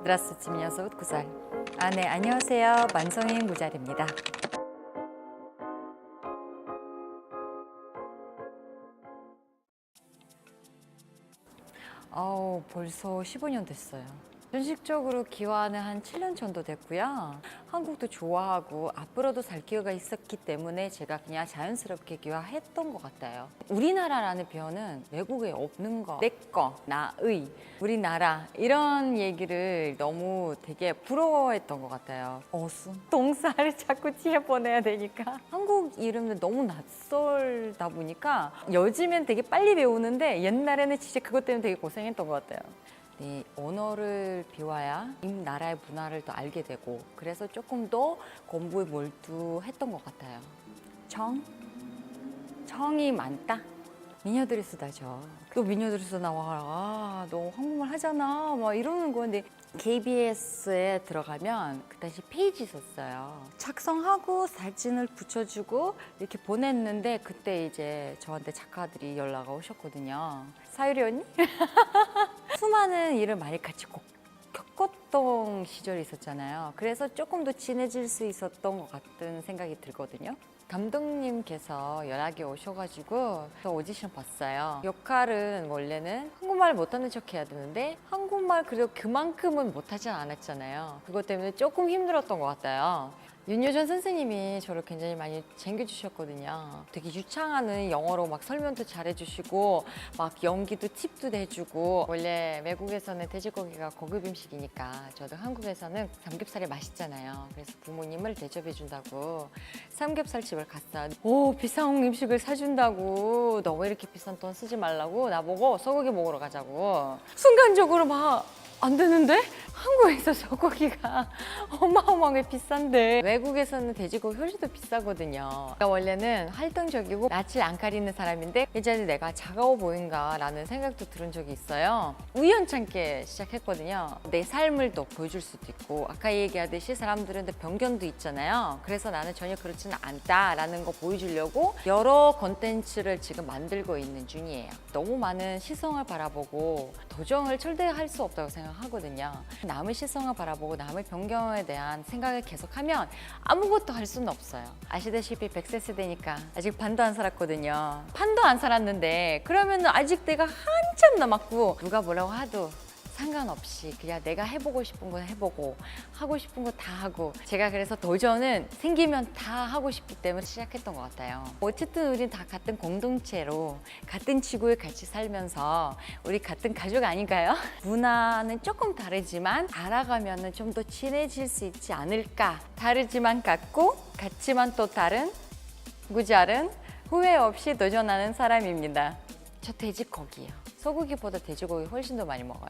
Здравствуйте, меня зовут Гузаль. 아, 네, 안녕하세요. 만성인 구잘입니다. 아우, 벌써 15년 됐어요. 현실적으로 기와는 한 7년 정도 됐고요. 한국도 좋아하고 앞으로도 살 기회가 있었기 때문에 제가 그냥 자연스럽게 기와했던 것 같아요. 우리나라라는 표현은 외국에 없는 거, 내 거, 나의, 우리나라 이런 얘기를 너무 되게 부러워했던 것 같아요. 어순, 동사를 자꾸 지어보내야 되니까 한국 이름은 너무 낯설다 보니까 요즘엔 되게 빨리 배우는데 옛날에는 진짜 그것 때문에 되게 고생했던 것 같아요. 네, 언어를 배워야 이 나라의 문화를 더 알게 되고 그래서 조금 더 공부에 몰두했던 것 같아요. 정? 정이 많다? 미녀들이 쓰다죠. 또 미녀들이 쓰 나와. 아, 너 한국말 하잖아. 막 이러는 건데 KBS에 들어가면 그 당시 페이지 있었어요. 작성하고 사진을 붙여주고 이렇게 보냈는데 그때 이제 저한테 작가들이 연락 오셨거든요. 사유리 언니? 수많은 일을 많이 같이 겪- 겪었던 시절이 있었잖아요. 그래서 조금 더 친해질 수 있었던 것 같은 생각이 들거든요. 감독님께서 연락이 오셔가지고 저 오디션 봤어요. 역할은 원래는 한국말 못하는 척 해야 되는데 한국말 그래도 그만큼은 못하지 않았잖아요. 그것 때문에 조금 힘들었던 것 같아요. 윤여준 선생님이 저를 굉장히 많이 챙겨주셨거든요. 되게 유창하는 영어로 막 설명도 잘해주시고 막 연기도 팁도 해주고 원래 외국에서는 돼지고기가 고급 음식이니까 저도 한국에서는 삼겹살이 맛있잖아요. 그래서 부모님을 대접해 준다고 삼겹살 집을 갔어요. 오 비싼 음식을 사준다고 너왜 이렇게 비싼 돈 쓰지 말라고 나보고 소고기 먹으러 가자고 순간적으로 막 안 되는데? 한국에서 소고기가 어마어마하게 비싼데 외국에서는 돼지고기 훨씬 더 비싸거든요. 그러니까 원래는 활동적이고 낯을 안 가리는 사람인데 예전에 내가 차가워 보인가 라는 생각도 들은 적이 있어요. 우연찮게 시작했거든요. 내 삶을 더 보여줄 수도 있고 아까 얘기하듯이 사람들은 편견도 있잖아요. 그래서 나는 전혀 그렇지는 않다 라는 거 보여주려고 여러 컨텐츠를 지금 만들고 있는 중이에요. 너무 많은 시선을 바라보고 도정을 절대 할 수 없다고 생각 하거든요. 남의 시선을 바라보고 남의 변경에 대한 생각을 계속하면 아무것도 할 수는 없어요. 아시다시피 100세 세대니까 아직 반도 안 살았거든요. 반도 안 살았는데 그러면 아직 내가 한참 남았고 누가 뭐라고 하도 상관없이 그냥 내가 해보고 싶은 거 해보고 하고 싶은 거 다 하고 제가 그래서 도전은 생기면 다 하고 싶기 때문에 시작했던 것 같아요. 어쨌든 우린 다 같은 공동체로 같은 지구에 같이 살면서 우리 같은 가족 아닌가요? 문화는 조금 다르지만 알아가면 좀 더 친해질 수 있지 않을까? 다르지만 같고 같지만 또 다른 구잘은 후회 없이 도전하는 사람입니다. 저 돼지고기요. 소고기보다 돼지고기 훨씬 더 많이 먹어요.